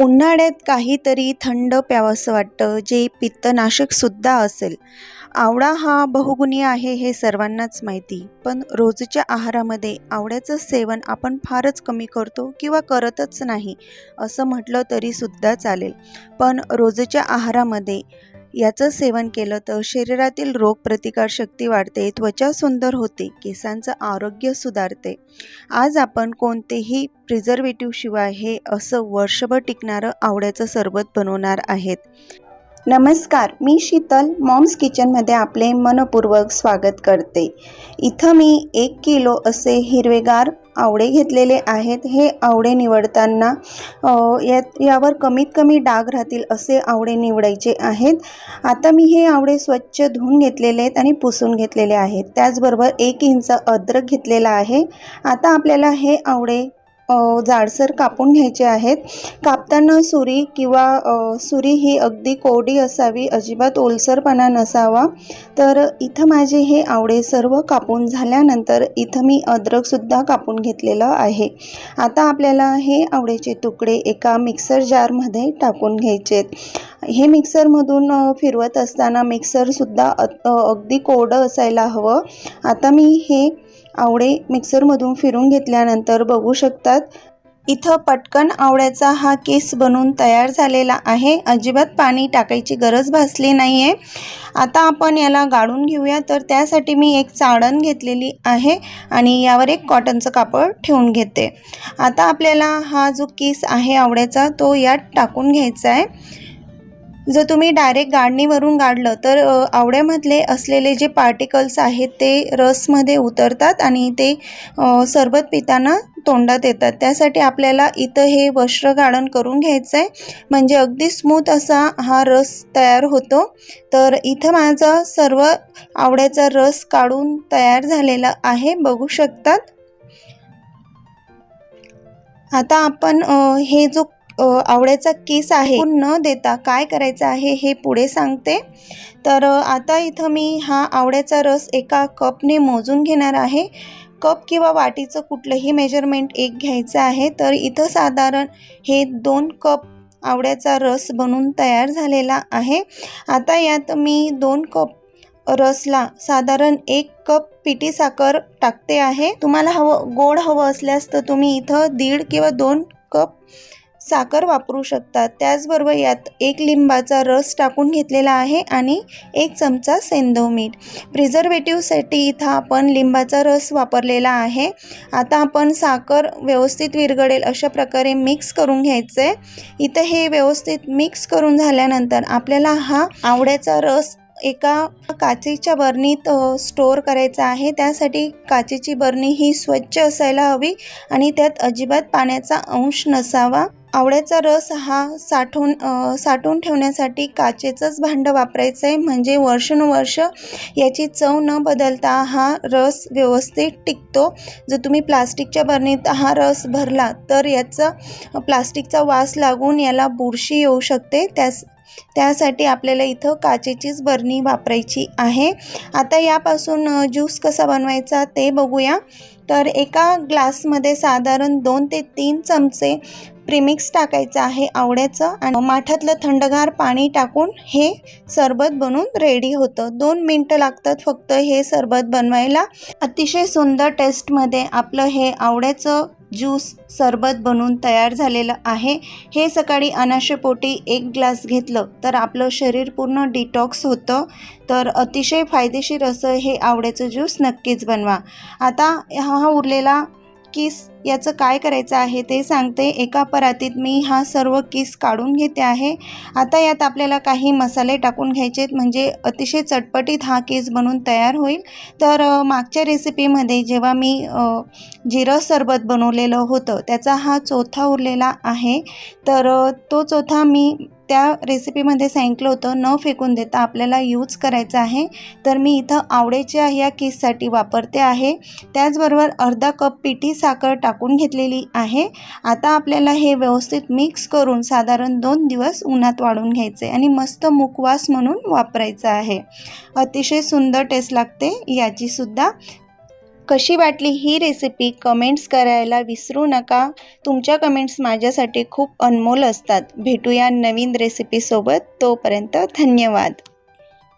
उन्हाळ्यात काहीतरी थंड प्यावंसं वाटतं जे पित्तनाशकसुद्धा असेल. आवळा हा बहुगुणी आहे हे सर्वांनाच माहिती. पण रोजच्या आहारामध्ये आवळ्याचं सेवन आपण फारच कमी करतो किंवा करतच नाही असं म्हटलं तरीसुद्धा चालेल. पण रोजच्या आहारामध्ये याचं सेवन केलं तर शरीरातील रोगप्रतिकारशक्ती वाढते त्वचा सुंदर होते केसांचं आरोग्य सुधारते. आज आपण कोणतेही प्रिझर्वेटिव्ह शिवाय हे असं वर्षभर टिकणारं आवड्याचं सरबत बनवणार आहेत. नमस्कार मी शीतल मॉम्स किचनमध्ये आपले मनपूर्वक स्वागत करते. इथं मी एक किलो असे हिरवेगार आवडे घेतलेले आहेत. हे आवडे निवडताना यात यावर कमीत कमी डाग राहतील असे आवडे निवडायचे आहेत. आता मी हे आवडे स्वच्छ धुवून घेतलेले आहेत आणि पुसून घेतलेले आहेत. त्याचबरोबर एक इंच अद्रक घेतलेला आहे. आता आपल्याला हे आवडे जाडसर कापून घ्यायचे आहेत. कापताना सुरी किंवा सुरी ही अगदी कोरडी असावी अजिबात ओलसरपणा नसावा. तर इथं माझे हे आवडे सर्व कापून झाल्यानंतर इथं मी अद्रकसुद्धा कापून घेतलेलं आहे. आता आपल्याला हे आवडेचे तुकडे एका मिक्सर जारमध्ये टाकून घ्यायचे आहेत. हे मिक्सरमधून फिरवत असताना मिक्सरसुद्धा अगदी कोरडं असायला हवं. आता मी हे आवळे मिक्सरमधून फिरून घेतल्यानंतर बघू शकतात इथं पटकन आवळ्याचा हा केस बनून तयार झालेला आहे. अजिबात पाणी टाकायची गरज भासली नाही आहे आता आपण याला गाळून घेऊया. तर त्यासाठी मी एक चाळण घेतलेली आहे आणि यावर एक कॉटनचं कापड ठेवून घेते. आता आपल्याला हा जो केस आहे आवळ्याचा तो यात टाकून घ्यायचा आहे. जर तुम्ही डायरेक्ट गाडणीवरून गाडलं तर आवड्यामधले असलेले जे पार्टिकल्स आहेत ते रसमध्ये उतरतात आणि ते सरबत पिताना तोंडात येतात. त्यासाठी आपल्याला इथं हे वस्त्र गाळण करून घ्यायचं आहे म्हणजे अगदी स्मूथ असा हा रस तयार होतो. तर इथं माझा सर्व आवड्याचा रस काढून तयार झालेला आहे. बघू शकतात. आता आपण हे जो आवड्याचा आवळ्याचा केस आहे न देता काय करायचं आहे हे पुढे सांगते. तर आता इथं मी हा आवळ्याचा रस एका कपने मोजून घेणार आहे. कप किंवा वाटीचं कुठलंही मेजरमेंट एक घ्यायचं आहे. तर इथं साधारण हे दोन कप आवळ्याचा रस बनून तयार झालेला आहे. आता यात मी दोन कप रसला साधारण एक कप पिठी साखर टाकते आहे. तुम्हाला हवं गोड हवं असल्यास तर तुम्ही इथं दीड किंवा दोन कप साखर वापरू शकता त्याचबरोबर यात एक लिंबाचा रस टाकून घेतलेला आहे आणि एक चमचा सेंधव मीठ. प्रिझर्वेटिव्हसाठी इथं आपण लिंबाचा रस वापरलेला आहे. आता आपण साखर व्यवस्थित विरघळेल अशा प्रकारे मिक्स करून घ्यायचं आहे इथं हे व्यवस्थित मिक्स करून झाल्यानंतर आपल्याला हा आवड्याचा रस एका काचेच्या बरणीत स्टोअर करायचा आहे. त्यासाठी काचेची बरणी ही स्वच्छ असायला हवी आणि त्यात अजिबात पाण्याचा अंश नसावा. आवळ्याचा रस हा साठवून साठवून ठेवण्यासाठी काचेचंच भांडं वापरायचं आहे म्हणजे वर्षानुवर्ष याची चव न बदलता हा रस व्यवस्थित टिकतो. जर तुम्ही प्लास्टिकच्या बरणीत हा रस भरला तर याचा प्लास्टिकचा वास लागून याला बुरशी येऊ शकते. त्यास त्यासाठी आपल्याला इथं काचेचीच बरणी वापरायची आहे. आता यापासून ज्यूस कसा बनवायचा ते बघूया. तर एका ग्लासमध्ये साधारण दोन ते तीन चमचे प्रीमिक्स टाकायचं आहे आवड्याचं आणि माठातलं थंडगार पाणी टाकून हे सरबत बनवून रेडी होतं. दोन मिनटं लागतात फक्त हे सरबत बनवायला. अतिशय सुंदर टेस्टमध्ये आपलं हे आवड्याचं ज्यूस सरबत बनवून तयार झालेलं आहे. हे सकाळी अनाशेपोटी एक ग्लास घेतलं तर आपलं शरीर पूर्ण डिटॉक्स होतं. तर अतिशय फायदेशीर असं हे आवड्याचं ज्यूस नक्कीच बनवा. आता हा उरलेला किस याचं काय करायचं आहे ते सांगते. एका परातीत मी हा सर्व किस काढून घेते आहे. आता यात आपल्याला काही मसाले टाकून घ्यायचे म्हणजे अतिशय चटपटीत हा केस बनून तयार होईल. तर मागच्या रेसिपीमध्ये जेव्हा मी जिरं सरबत बनवलेलं होतं त्याचा हा चौथा उरलेला आहे. तर तो चौथा मी त्या रेसिपीमध्ये सांगितलं होतं न फेकून देता आपल्याला यूज करायचा आहे. तर मी इथं आवडेच्या ह्या केससाठी वापरते आहे. त्याचबरोबर अर्धा कप पिठी साखर टाक टाकून घेतलेली आहे. आता आपल्याला हे व्यवस्थित मिक्स करून साधारण दोन दिवस उन्हात वाढून घ्यायचे आणि मस्त मुखवास म्हणून वापरायचं आहे. अतिशय सुंदर टेस्ट लागते. याचीसुद्धा कशी वाटली ही रेसिपी कमेंट्स करायला विसरू नका. तुमच्या कमेंट्स माझ्यासाठी खूप अनमोल असतात. भेटूया नवीन रेसिपीसोबत तोपर्यंत धन्यवाद.